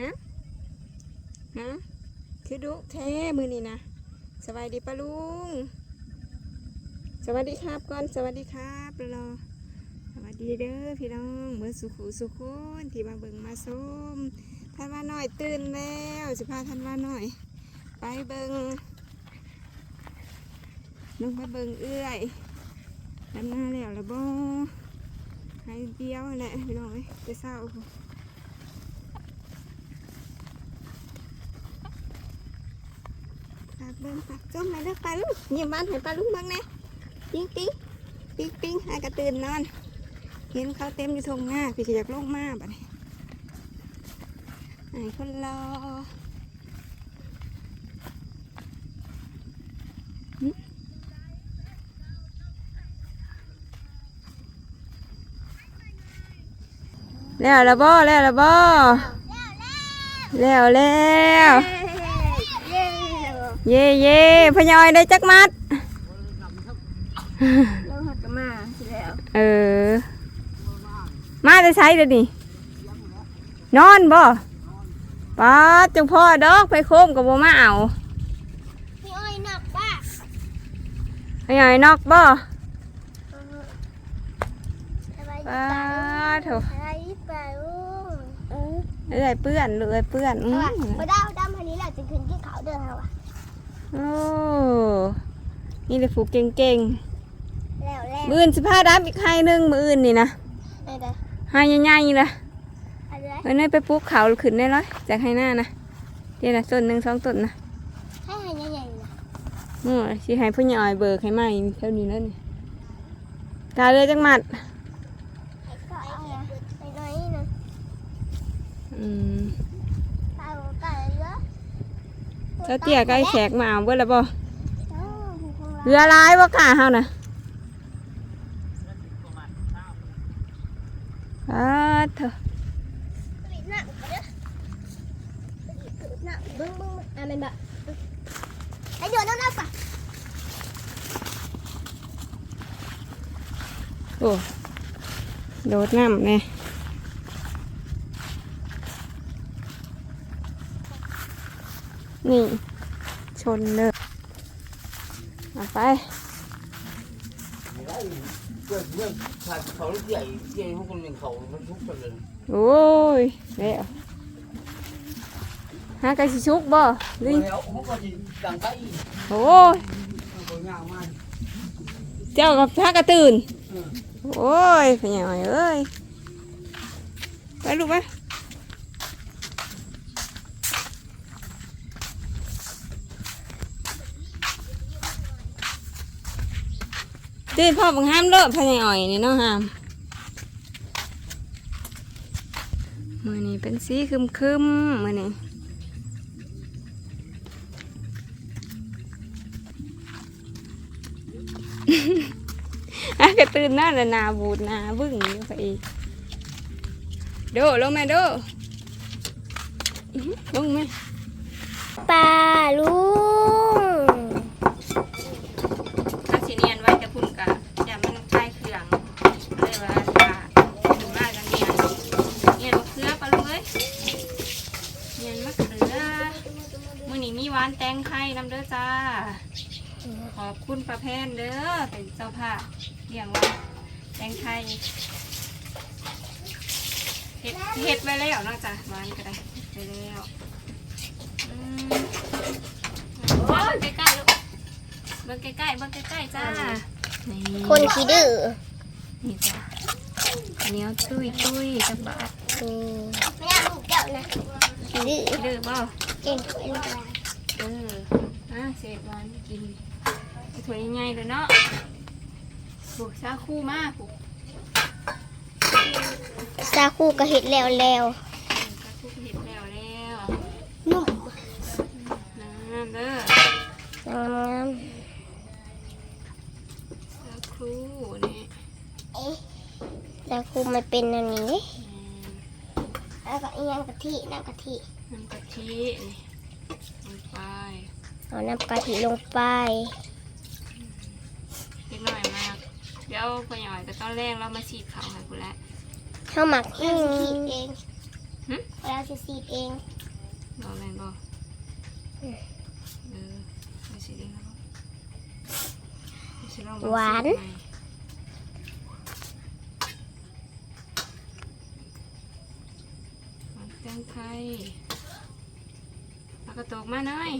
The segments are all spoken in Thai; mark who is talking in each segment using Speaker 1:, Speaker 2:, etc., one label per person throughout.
Speaker 1: ฮะฮะคือดุแท้มือนี่นะสวัสดีป้าลุง สวัสดีครับก่อนสวัสดีครับรอสวัสดีเด้อพี่น้องเมื่อสุขุสุขุนที่มาเบิ่งมาส้มท่านว่าน้อยตื่นแล้วสิพาท่านว่าน้อย ไปเบิ่งลงไปเบิ่งเอื้อยดำหน้าแล้วละบ่ให้เดียวแหละพี่น้องเอ้ยจะเศร้าพุ่นฝาก เบิ่งฝากจ้มมาเด้อปลาลุงยิ้มบ้านให้ปลาลุงเบิ่งแหน่ปิ๊งปิ๊งปิ๊งปิ๊งให้กระตื่นนอน เห็นเขาเต็มอยู่ทงหน้าพี่ก็อยากลงมาบัดนี้ให้คนรอแล้วละบ่แล้วละบ่แล้วแล้ว เย่เย่พยอยได้จักมัด
Speaker 2: เราหักกันมาสิแล้ว
Speaker 1: เออ มาได้ใช้เดี๋ยวนี้นอนบ่ป้าดจังพ่อดอกไปโคมกับบ่มาเอา
Speaker 2: พี่อ้อยหนักป่ะ
Speaker 1: พยอยนอกบ่
Speaker 2: อะไร
Speaker 1: ป้าดโถ
Speaker 2: อะไรไปลุงเออ
Speaker 1: เอ้ยเปื้อนเลยเปื้อนอื้อ
Speaker 2: มาดาวดำพันนี้แหละจะขึ้นที่เขาเดินเราอะ
Speaker 1: โอ้นี่เลยผูกเก่ง
Speaker 2: แล้วแล้ว
Speaker 1: ๆมืออื่นสิพาดำอีกให้หนึงมืออื่นนี่นะ
Speaker 2: ไอ้เด้อ
Speaker 1: ให้ใหญ่ๆนี่นะ
Speaker 2: อะไร
Speaker 1: เอ้ยนายไปปลูกเขาขึ้นได้ร้อยจากให้หน้านะเดี๋ยวนะต้นหนึ่งสองต้นนะ
Speaker 2: ให้ให้ใหญ่ๆนะ
Speaker 1: โอ้ยสิให้ผู้ใหญ่เบิกให้ใหม่เท่านี้แล้วนี่ตาเลยจังหมัด
Speaker 2: ไอ้ก็ไอ้เนี่ยไอ้น้อยนะ
Speaker 1: อืม
Speaker 2: ตาหัวไก่เยอะ
Speaker 1: เจ้าเตี้ยใกล้แขกมาเอาเบิดแล้วบ่
Speaker 2: อ้าวผู้คงรัก
Speaker 1: เรือร้ายบ่กล้าเฮานะอ้าเถอะ
Speaker 2: ปิดหน้าเด้อปิดหน้าบึ้งบึ้งอะมันแบบไอ้โยนน้ำหน้าป่ะ
Speaker 1: โอ้โดดน้ำเนี่ย นี่ ชนเลยเอาไป
Speaker 3: เพื่อนเพื่อนขาดเขาใหญ่ใหญ่พวกคนหนึ่งเขามันทุกคนเลย
Speaker 1: โอ้ยแล้วหากระสิชุกบ่ลิง
Speaker 3: แล้วเขาก็จะดังไป
Speaker 1: โอ้ย
Speaker 3: เขายาวมาก
Speaker 1: เจ้ากับพากระตื่น โอ้ยเป็นยังไงเอ้ย ไปลูกไป ตื่นพ่อบังห้ามเลิกพะยอ่อยนี่เนาะห้ามมือนี้เป็นสีคึมคึมมือนี้อะก็ตื่นหน้าละนาบูดนาบึ้งอยู่ไปอีกโดลงมาโดอื้อหือลงมา
Speaker 2: ปลาลุง
Speaker 1: ถ้าสีเนียนไว้แต่คุณกะอย่ามันคลายเครื่องเลยว่าถ้าถึงมาจังเนียนเนียนมะเขือปลาลุงเอ้ยเนียนมะเขือมื้อนี้มีหวานแตงไทยนำเด้อจ้า ขอบคุณประแพนเด้อเป็นเจ้าภาพเลี้ยงไว้แตงไทยเห็ดเห็ดไว้แล้วเนอกจากหวานก็ได้เฮ็ดไว้แล้วอืมเบิ่งใกล้ๆลูกเบิ่งใกล้ๆเบิ่งใกล้ๆจ้านี่
Speaker 2: คนขี้ดื้อ
Speaker 1: นี่จ้าเหนียวตุ้ยตุ้ยๆจักบาท
Speaker 2: อืมไม่ได้ลูกเจ้านะขี้ดื้อ
Speaker 1: ดื้อบ่
Speaker 2: เก่งกว่าลูกเรา
Speaker 1: เอออะเศษหวานกินไปถ้วยใหญ่ๆเลยเนาะปลูกชาคู่มากปลูก
Speaker 2: ซาคูก็เห็ดแล้วแล้ว
Speaker 1: ชาคู่เห็ดแล้วแล้ว
Speaker 2: นุ่ม
Speaker 1: น้ำเด้อ
Speaker 2: น้ำ
Speaker 1: ชาคู่นี่
Speaker 2: เอ๊ะซาคูมันเป็นอันนี้
Speaker 1: อืม
Speaker 2: แล้วก็เอียงกะทิน้ำกะทิ
Speaker 1: น้ำกะทินี่ลงไป
Speaker 2: เอาน้ำกะทิลงไป
Speaker 1: เล็กน้อยมาก เดี๋ยวพอหย่อยก็ต้องแรงเรามาฉีดเขาให้กูแล้ว
Speaker 2: ข้าวหมักเองเอง
Speaker 1: หึ
Speaker 2: อะไรเอาสิสีเอง
Speaker 1: บ่แม่นบ่เออเอาสิเด้อครับเอาสิลองเบิ่ง
Speaker 2: หวาน
Speaker 1: สูตรใม่หวานแตงไทยเอากระโตกมาหน่อย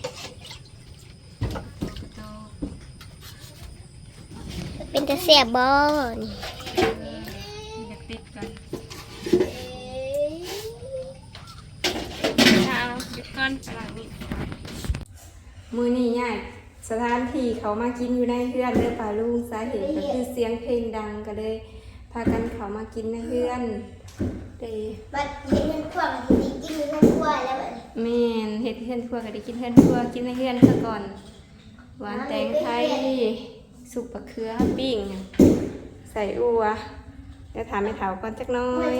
Speaker 1: กระโตก
Speaker 2: เป็นจะเสียบบอนี่
Speaker 1: อยากติดกันเอาหยุดก่อนไปหลังนี้มือนี่ยายสถานที่เขามากินอยู่ในเฮือนเด้อป่าลุงสาเหตุก็คือเสียงเพลงดังก็เลยพากันเขามากินในเฮือนเด้
Speaker 2: บัดเห็นเงินขวดมันสิกินเงินขวดแล้วบัดนี้
Speaker 1: แม่นเฮ็ดเฮือนครัวก็ได้กินเฮือนครัวกินในเฮือนซะก่อนหวานแตงไทย สุปลาเขือปิ้งใส่อัวแล้วถามแม่เฒ่าก่อนจักหน้อ
Speaker 2: ย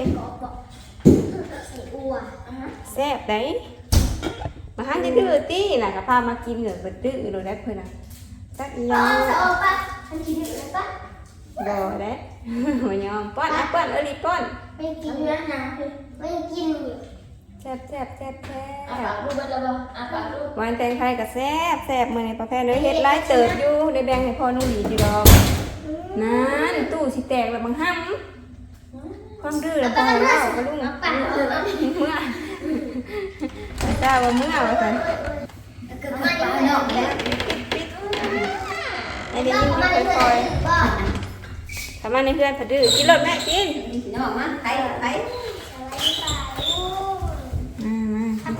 Speaker 2: ใส่อัว
Speaker 1: แซ่บได้มาหันจะดื้อตี้น่ะก็พามากินเหนือเบิดดื้อโดยได้เพิ่นน่ะจักอีห
Speaker 2: เอา
Speaker 1: ยัง
Speaker 2: เอาปะมันกินอยู่แล้วปะ
Speaker 1: บ่ได้บ่ยอมป้อนอะป้อนเอลิป้อน
Speaker 2: ไม่กินแล้วนะไม่กินอยู่
Speaker 1: แซ่บแซ่บแซ่บแซ่
Speaker 2: อะ
Speaker 1: บ
Speaker 2: ปากดูบัดละบ่อะปากดู
Speaker 1: หวานแตงไทยก็แซ่บแซ่บมื้อนี้ป้าแพนเด้อเฮ็ดหลายเติบอยู่ได้แบ่งให้พ่อนุ่งหลีอยู่ดอกนั่นตู้สิแตกแล้วบังห้ำความดื้อแล้วบ่ให้เว้าก็ลุง
Speaker 2: เอาปากดูเอา
Speaker 1: เมื่อเจ้าว่าเมื่อว่าซั่น
Speaker 2: เกิดมาอยู่นอกแล้ว
Speaker 1: ให้ได้ยินที่ค่อยๆถ้ามาในเพื่อนถ้าดื้อกินรถแม่กิน
Speaker 4: น้องมาไปไป
Speaker 1: อื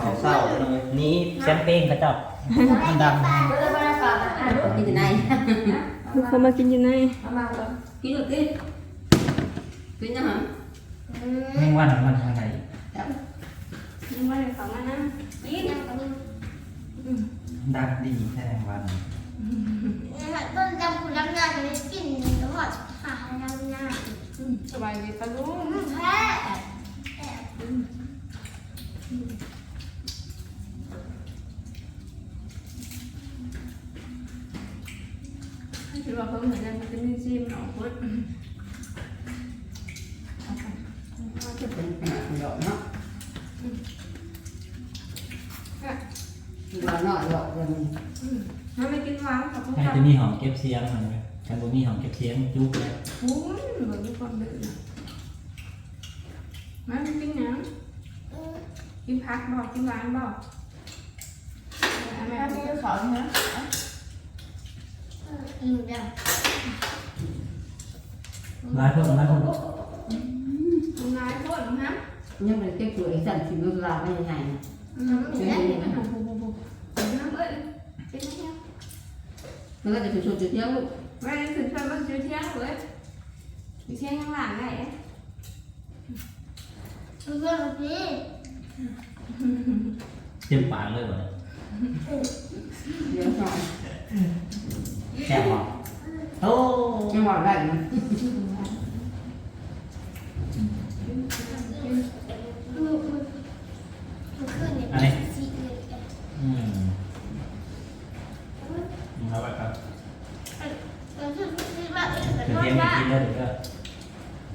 Speaker 1: ม
Speaker 3: เขาเศร้าเลย
Speaker 5: นี่แชมเปญเขาเจับมันดัง
Speaker 4: เออมาฝากอะลูกกินไหน
Speaker 1: ลูกเขามากินอยู่ไหน
Speaker 4: มามาก่อนกินลูกกินกินนะฮะ
Speaker 5: แม่งวันมันทางไหน
Speaker 1: นี่ว่าเลยเขามานะกิน
Speaker 5: ดังดีแค่แมงวัน
Speaker 2: ต้นจำคุณล้ำหน้าจะได้กินแล้วก็หาล้ำหน้า
Speaker 1: สบายดีปะลุง
Speaker 2: แพ้
Speaker 1: คือว่าเขาเหมือนกันมันจะมี ซีมหนองพุด
Speaker 4: จะเป็นดอกเนาะดอกเนาะดอกเงิน
Speaker 1: มันไม่กินหวานเขาพูด
Speaker 5: ให้จะมีหอมเก็บเสียงมันไหมฉันบ่มีหอมเก็บเสียงจุกเลย
Speaker 1: พูนเหมือนมีความดื้อมันกินหยังกินผักบอกกินหวานบอกแม่
Speaker 4: ไม่ขอนะ
Speaker 2: กินจัง
Speaker 5: ร้ายพวกร้ายพวก
Speaker 1: มึงน
Speaker 4: ไม่ได้ตัวไอ้สั่นสิมือลาไม่ยังไง
Speaker 1: อืมเอ้ยเป็นไงเนี่ย
Speaker 4: ว นจุดเดียวลูก
Speaker 1: ไม่ได้ถึงชวนมาซื้อเที่ยงเลยอยู่เที่ยงข้างหลังได้เอ๊ะ
Speaker 2: เพื่อนพี่
Speaker 5: เต็มปากเลยวะ
Speaker 4: เดี๋ยวสอน
Speaker 5: แซ่บหอมโอ้
Speaker 4: ยังหวานได้นะ
Speaker 2: ลูกมันมันขึ้นเนี่ยสีเลย
Speaker 5: อืมเอาไปครับ
Speaker 2: มันขึ้นขึ้นมาเองแต่
Speaker 5: เดี๋ยว
Speaker 2: ว่า
Speaker 5: เทียม
Speaker 2: บ้า
Speaker 5: กินได้หรือก็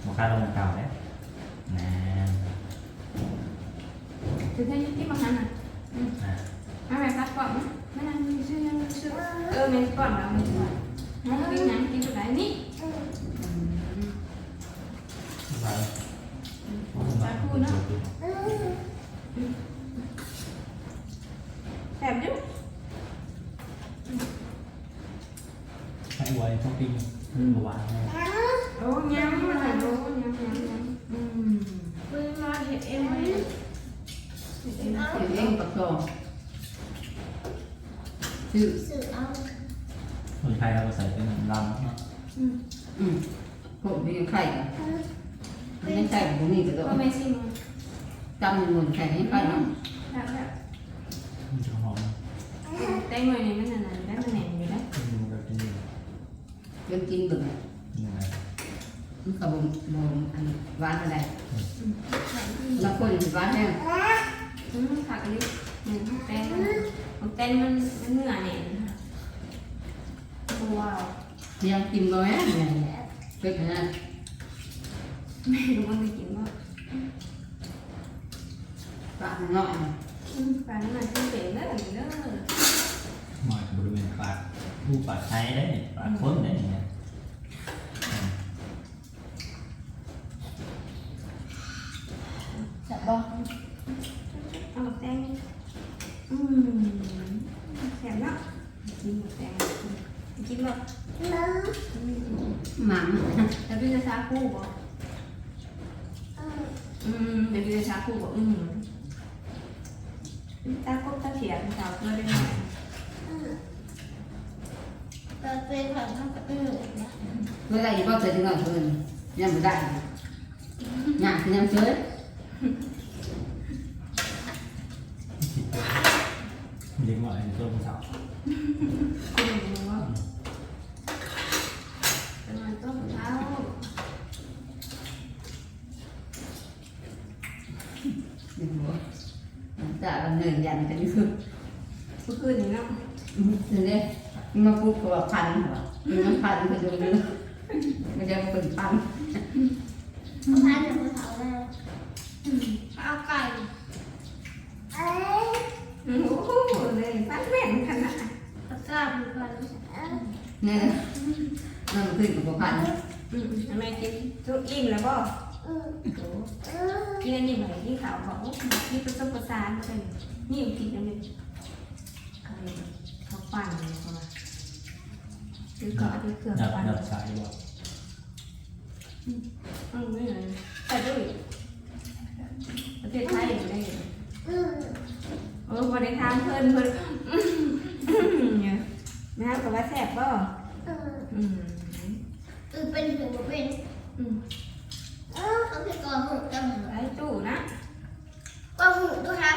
Speaker 5: หมอค่าลงเก่าแล้วนะ
Speaker 1: ถึงเที่ยงที่มาหันอะ
Speaker 5: อ่า
Speaker 1: ไม่ไปพักก่อนนะไม่นั่งไม่ซื้อไม่ซื้อเออไม่ก่อนเราไม่ก่อนให้กินยังกินตัวไหนนี่
Speaker 5: ไป
Speaker 1: จะพูดเนาะแอบยุ่
Speaker 5: ให้ไวพวกปิ้งขึ้นมาหวานให้
Speaker 1: โอ้ยำมัน โอ้ยำยำยำอืมมึงมาเห็ดเองไหมเห็ด เอง
Speaker 4: เดี๋ยวเองปักซองชื่อ
Speaker 2: สื่อเอา
Speaker 5: คนไทยเราก็ใส่เป็นลำเนาะ
Speaker 1: อืม
Speaker 4: อืมพวกนี้ไข่กันมันยังไข่พวกนี้ก็
Speaker 1: ก็
Speaker 4: ต้อง
Speaker 1: ไม่ซิม
Speaker 4: จำมันไข่ให้ไข่เนาะ
Speaker 1: แบบแบบ
Speaker 5: มันจะหอม
Speaker 1: แตงโมนี่มันนั่นได้มันแหน่งอยู่นะ
Speaker 5: กินแบบนี้
Speaker 4: เป็นกินเบิ่ง
Speaker 5: นี่ไง
Speaker 4: มันก็บ่บ่อันหวานอะไรบางคนหวานแห้ง
Speaker 1: อืมผักอันนี้อืมแตงของแตงมันมันเนื้อแหน่งนะ ว้าว
Speaker 4: ยังกินบ่แม่เนี่ยเป็นขนาด
Speaker 1: ไม่รู้ว่าไม่กินว่า
Speaker 4: ปากน้อย
Speaker 1: ปลาหน่อยขึ้นเป๋เด้อเด้อ
Speaker 5: หมอยบริเวณปากผู้ปากไทยได้นี่ปากคนได้นี่เนี่ย
Speaker 4: จะบอก
Speaker 1: เอาหมกแดงอืมแซ่บเนาะกินหมกแดงกินบ่
Speaker 2: น้ำ
Speaker 4: หมัง
Speaker 1: แล้วพี่จะชาคู่บ่
Speaker 2: เออ
Speaker 1: อืมเดี๋ยวพี่จะชาคู่บ่อืมตาคบตาเขียนสาวเพื่อได้ไหม
Speaker 2: เออเราเป็นแบบนั้นกับอื่นนะ
Speaker 4: เมื่อไรจะบอกเสร็จถึงก่อนคืนยังไม่ได้งานคือยังเฉย
Speaker 5: เด็กหน่อยตัวผู้สาว
Speaker 1: คุณรู้ว่าเป็นวันต้นเช้า
Speaker 4: นี่หัว แต่วันหนึ่งยันกันอยู่
Speaker 1: เมื่อคืนนี้เนาะ
Speaker 4: นี่เลยมาพูดกับพันเหรอมันพันไปดูดูมันจะเป็นพัน
Speaker 2: เอาพานมาเผาแล้วเอาไก่เอ้ย
Speaker 1: โอ้โหเลยฟันแม่นขนาด
Speaker 2: เอากล้าดูก่อนเอ้ย
Speaker 4: นี่เลยนั่นขึ้นกับพัน
Speaker 1: อืมทำไมกินทุกอิ่มแล้วบ่
Speaker 2: เออ
Speaker 1: โอ้
Speaker 2: เออ
Speaker 1: กินอันนี้หน่อยที่ขาวบอกว่านี่ประสบประสานกันนี่กินอันนี้เขาเขาปั่นเลยเขาว่าคือก็เอาไปเครื่อง
Speaker 5: นับ
Speaker 1: ปั่น
Speaker 5: นับสายบอก
Speaker 1: อืมไม่เลยแต่ด้วยประเทศไทยอย่างนี้
Speaker 2: เออ
Speaker 1: โอ้บริทามเพิ่นเพิ่นเนี่ยนะครับกับว่าแซ่บบ่
Speaker 2: เออ
Speaker 1: อืม
Speaker 2: เออเป็นหรือเป็น
Speaker 1: อืม
Speaker 2: เออเอาไปก่อนหูจำหัว
Speaker 1: ไอ้ตู้นะ
Speaker 2: ก่อนหูดูฮะ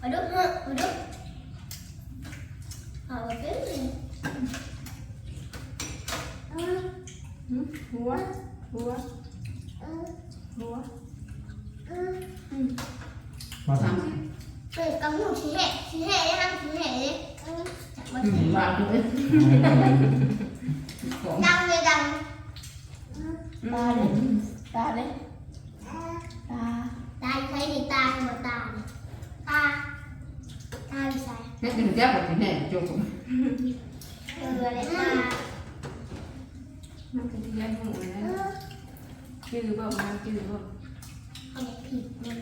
Speaker 2: มาดูหูมาดูเอาไปเป็นเออ
Speaker 1: หืมหัว หัว
Speaker 2: เออ
Speaker 1: หัว
Speaker 2: เออ
Speaker 1: อืม
Speaker 5: ว่า
Speaker 4: สาม
Speaker 2: เป็นกับหูชี้แห่ชี้แห่ได้ทั้งชี้แห่เลยเออจับมา
Speaker 4: อืมว่าด้วยของ
Speaker 2: ดังเลยดัง
Speaker 1: ตาเลยตาเลย
Speaker 2: เออ
Speaker 1: ตา
Speaker 2: ตาใช้ดีตาหัวตาเนี่ ยตาตาใส่
Speaker 4: นี่เป็นแก้วแบบนี้จุก
Speaker 2: เออเลยตา
Speaker 1: มันเป็นที่ยังหูเลย
Speaker 2: เอ
Speaker 1: นะ
Speaker 2: อ
Speaker 1: จืดบ่มันจืดบ่
Speaker 2: เอาไปผิดมัน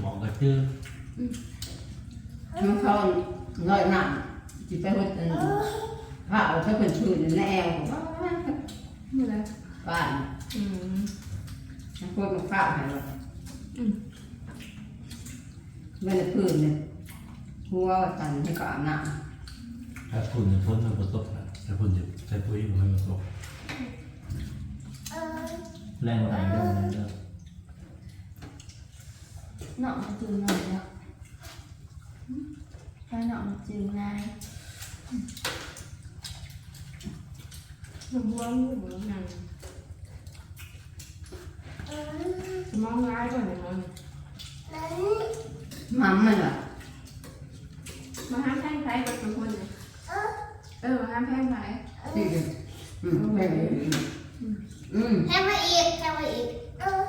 Speaker 5: หมอก็ชื่อ
Speaker 4: มันเขาลอยน้ำจิไปหัวใจผ้าเอาถ้าเป็นชื่อในแอว
Speaker 1: นี่เลย
Speaker 4: บ้าน
Speaker 1: อืม
Speaker 4: มันพวกมันข้าวให้เรา
Speaker 1: อืม
Speaker 4: ไม่ได้พื้นเนี่ยหัวตันให้ก็อาบน้
Speaker 5: ถ้าคุณจะพ้นมันก็ตกนะถ้าคุณจะ ใช้ปุ๋ยมันก็ตก
Speaker 2: เออ
Speaker 5: แรงไหลเรื่องนั้นเรื่อง
Speaker 6: nọ mà trường này đó cái nọ mà trường này
Speaker 1: หัวมันหัวหนัง
Speaker 2: เออ
Speaker 1: มองร้ายก่อนเลยมัน
Speaker 2: ไหนำ
Speaker 4: มัมมันอะ
Speaker 1: มาห้ามแพงไฟกับทุกคนเลย
Speaker 2: เออ
Speaker 1: เออมาห้ามแพงไฟ
Speaker 4: ที่อืมแม่อืม
Speaker 2: แค่มาอีกแค่มาอีกเออ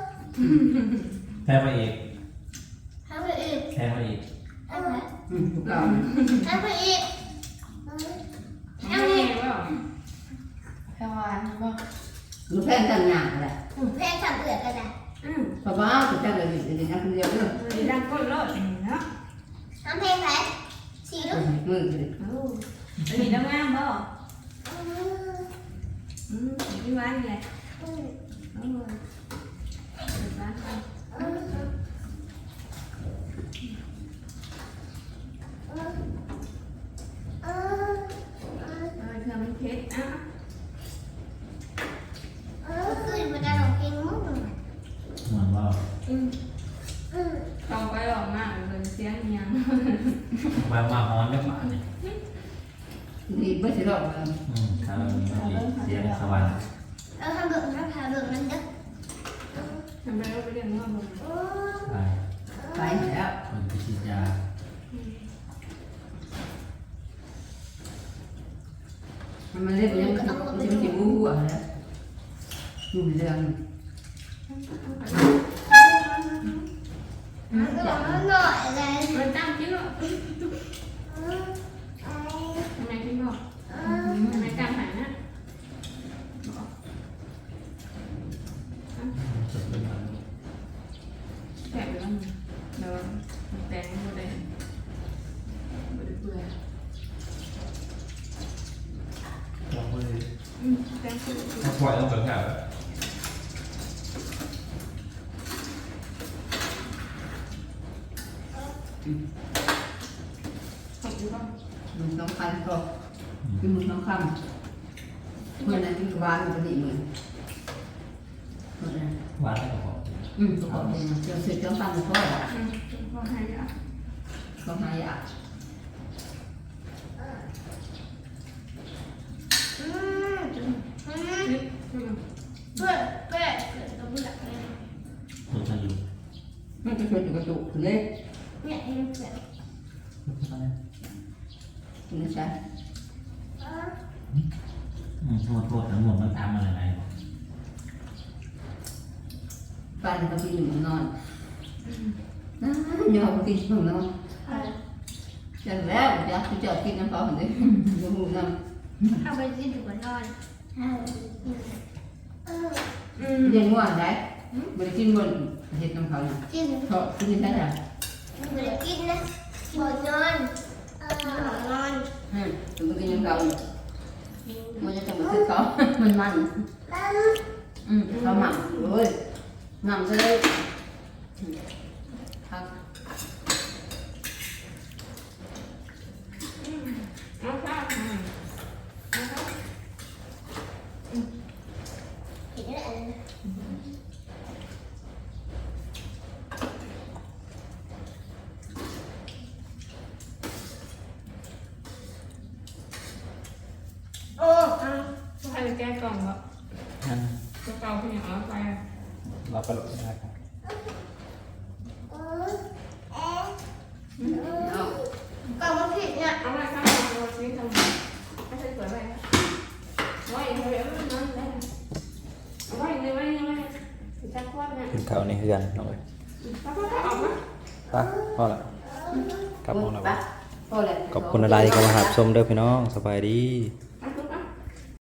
Speaker 5: แพ้ไปอีก
Speaker 2: แค่มาอีก
Speaker 5: แพ้ไปอีก
Speaker 2: เออ
Speaker 4: อืมถูกต้อง
Speaker 2: แค่มาอีกเออ
Speaker 1: แพงแน่บ่
Speaker 6: theo hoàn đúng không
Speaker 4: ลูกแพนตั้งงานแหละ
Speaker 2: แค่ทำเอือกก็ได้
Speaker 1: อืม
Speaker 4: เพราะว่าถูกแพนเลยอยู่ในนั้นคนเดียวเลย
Speaker 1: ดีดังก้นรถเนาะ
Speaker 2: ทำเพลงไหนสี่ลูก
Speaker 4: มือเลย
Speaker 1: โอ้อันนี้ดังงามบ่
Speaker 2: เออ
Speaker 1: อืมพี่วานนี่แหละ
Speaker 2: เออ
Speaker 1: โอ้ยเปิดร้านไป
Speaker 2: เออเออเออ
Speaker 1: เออเธอมันเพชรอะ
Speaker 2: เออขึ้นมาได้ร้องเพลงมั้ง
Speaker 5: เหมือนว่า
Speaker 1: อืม
Speaker 2: อืม
Speaker 1: ต้องไปออกมาเลยเสียงยัง
Speaker 5: มามาฮ้อนกับหมาเนี่ย
Speaker 4: ดีไม่ใช่หรอก
Speaker 5: อืมถ้ามันมีเสียงสว่าง
Speaker 2: เออทำเบิกนะพาเบิกนั่นเด้อ
Speaker 1: ทำไปแล้วไปเรื่องว่าบ่
Speaker 2: โอ้
Speaker 5: ไป
Speaker 4: ไปแล้ว
Speaker 5: คนไปฉีดยา
Speaker 4: มันเรียกยังมันจะมีบูหัวแล้วอยู่เรื่อง
Speaker 2: หน่
Speaker 4: จั
Speaker 2: อบยหน่อยเลย
Speaker 1: มันตั้งกินหรอทำไมกินหรอ ทำไมตั้งหานะ
Speaker 5: จะเป็นมัน
Speaker 1: แผลไปแล้วเดี๋ยวแตงหมดเลยหมดเบื่อ
Speaker 5: เราไม่ได้
Speaker 1: อืมแตงคือ
Speaker 5: ถ้าปล่อยต้องเกิดแค่
Speaker 1: ของอีกบ้าง
Speaker 4: มึงต้องคันก็ คือมึงต้องคำเมื่อนั้นที่วานมันดีมึงเมื่อนั้น
Speaker 5: วานได้วก็พอ
Speaker 4: อืมทุกคนเป็นเจ้าสื่อเจ้าฟังก็
Speaker 1: อืมพอหายอะ
Speaker 4: ก็หายาก
Speaker 2: อืมอืม
Speaker 1: นี่อืม
Speaker 2: เพื่อนเพื่อนเพื่อนก็ไม่อยากเลย
Speaker 5: ตัวนอยู่
Speaker 4: มันจะช่วยกระจุกเล็ก
Speaker 2: เนี่ยเองเพื่อน
Speaker 4: นะจ๊ะ
Speaker 5: โทษโทษทั้งหมดมันทำอะไรไหน
Speaker 4: ป้าจะไปอยู่นอนนะยอมกินของนอนจังแล้วจะไปจอดกินน้ำเขาเหมือนเดิมดูน้ำ
Speaker 2: เอาไปกินถึงวันนอนเออ
Speaker 1: อืม
Speaker 4: เรียนว่าได้บริกินบนเห็ดน้ำเขาเนี่ย
Speaker 2: กิน
Speaker 4: เขากินได้แล้ว
Speaker 2: ไม่ได้กินนะบ่นอนเออนอน
Speaker 4: อืมถึงกินน้ำเขา มันจะจะมาคือเขามันมัน
Speaker 2: แล้ว
Speaker 4: อืมเขาหมักเลยหมักจะได้ครับ
Speaker 1: เอาข้าวมาเอาข้าว
Speaker 2: เห็นอะไรนะ
Speaker 1: โอ้เอาใครจะ แก้กล่องวะกระเป๋าเป็นอย่างเอาไป
Speaker 5: เราไปหลบได้ครับ
Speaker 2: เออเอ๊ะ
Speaker 4: เอา
Speaker 2: กล่องมันผิดเนี่ย
Speaker 1: เอาไปข้าวเอาชิ้นทำไมไม่ใช่สวยไปนะไว้เฮ้ยเอานั่นได้เอาไว้เลยไว้ยังไงถึงจะควบเนี่ย
Speaker 5: ขึ้นเขาในเฮือนหน่อย
Speaker 1: ป้าป้าป้าออกมา
Speaker 5: ปะพอละกลับห้องแล้ว
Speaker 4: ปะพอแล้ว
Speaker 5: ขอบคุณอะไรก็มาหาชมเด้อพี่น้องสบายดี
Speaker 4: อ